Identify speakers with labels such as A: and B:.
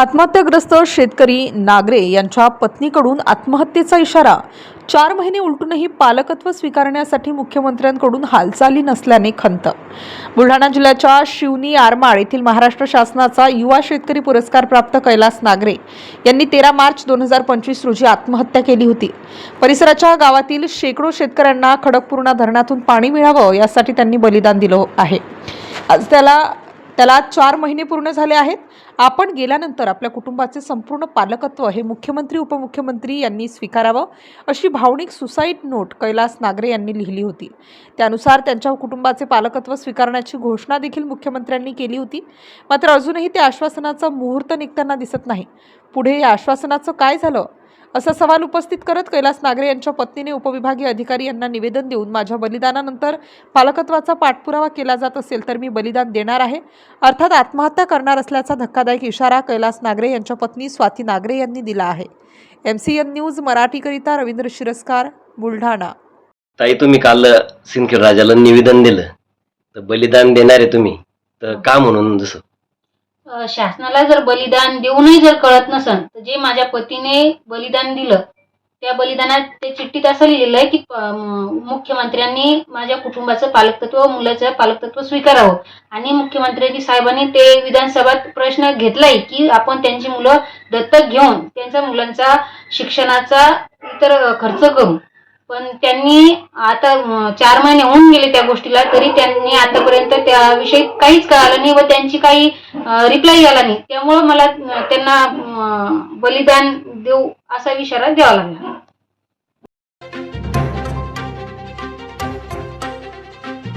A: आत्महत्याग्रस्त शेतकरी नागरे यांच्या पत्नीकडून आत्महत्येचा इशारा. चार महिने उलटूनही पालकत्व स्वीकारण्यासाठी मुख्यमंत्र्यांकडून हालचाली नसल्याने खंत. बुलढाणा जिल्ह्याच्या शिवनी आरमाळ येथील महाराष्ट्र शासनाचा युवा शेतकरी पुरस्कार प्राप्त कैलास नागरे यांनी तेरा मार्च दोन हजार पंचवीस रोजी आत्महत्या केली होती. परिसराच्या गावातील शेकडो शेतकऱ्यांना खडकपूर्णा धरणातून पाणी मिळावं यासाठी त्यांनी बलिदान दिलं आहे. आज त्याला त्याला चार महिने पूर्ण झाले आहेत. आपण गेल्यानंतर आपल्या कुटुंबाचे संपूर्ण पालकत्व हे मुख्यमंत्री उपमुख्यमंत्री यांनी स्वीकारावं अशी भावनिक सुसाईड नोट कैलास नागरे यांनी लिहिली होती. त्यानुसार त्यांच्या कुटुंबाचे पालकत्व स्वीकारण्याची घोषणा देखील मुख्यमंत्र्यांनी केली होती. मात्र अजूनही त्या आश्वासनाचा मुहूर्त निघताना दिसत नाही. पुढे या आश्वासनाचं काय झालं? असा सवाल उपस्थित करत कैलास नागरे यांच्या पत्नीने उपविभागीय अधिकारी यांना निवेदन देऊन माझ्या बलिदानानंतर पालकत्वाचा पाठपुरावा केला जात असेल तर मी बलिदान देणार आहे. अर्थात आत्महत्या करणार असल्याचा धक्कादायक इशारा कैलास नागरे यांच्या पत्नी स्वाती नागरे यांनी दिला आहे. एम सी एन न्यूज मराठीकरिता रवींद्र शिरस्कार बुलढाणा.
B: ताई तुम्ही काल सिंदखेड राजाला निवेदन दिलं. तर बलिदान देणार आहे तुम्ही. तर का म्हणून जसं?
C: शासनाला जर बलिदान देऊनही जर कळत नसन तर जे माझ्या पतीने बलिदान दिलं त्या बलिदानात ते चिठ्ठीत असं लिहिलेलं आहे की प- मुख्यमंत्र्यांनी माझ्या कुटुंबाचं पालकतत्व मुलाचं पालकतत्व स्वीकारावं. आणि मुख्यमंत्र्यांनी साहेबांनी ते विधानसभेत प्रश्न घेतलाय की आपण त्यांची मुलं दत्तक घेऊन त्यांच्या मुलांचा शिक्षणाचा इतर खर्च करू. पण त्यांनी आता चार महिने होऊन गेले त्या गोष्टीला तरी त्यांनी आतापर्यंत त्याविषयी काहीच कळालं नाही व त्यांची काही रिप्लाय आला नाही. त्यामुळं मला त्यांना बलिदान देऊ असा इशारा द्यावा लागला.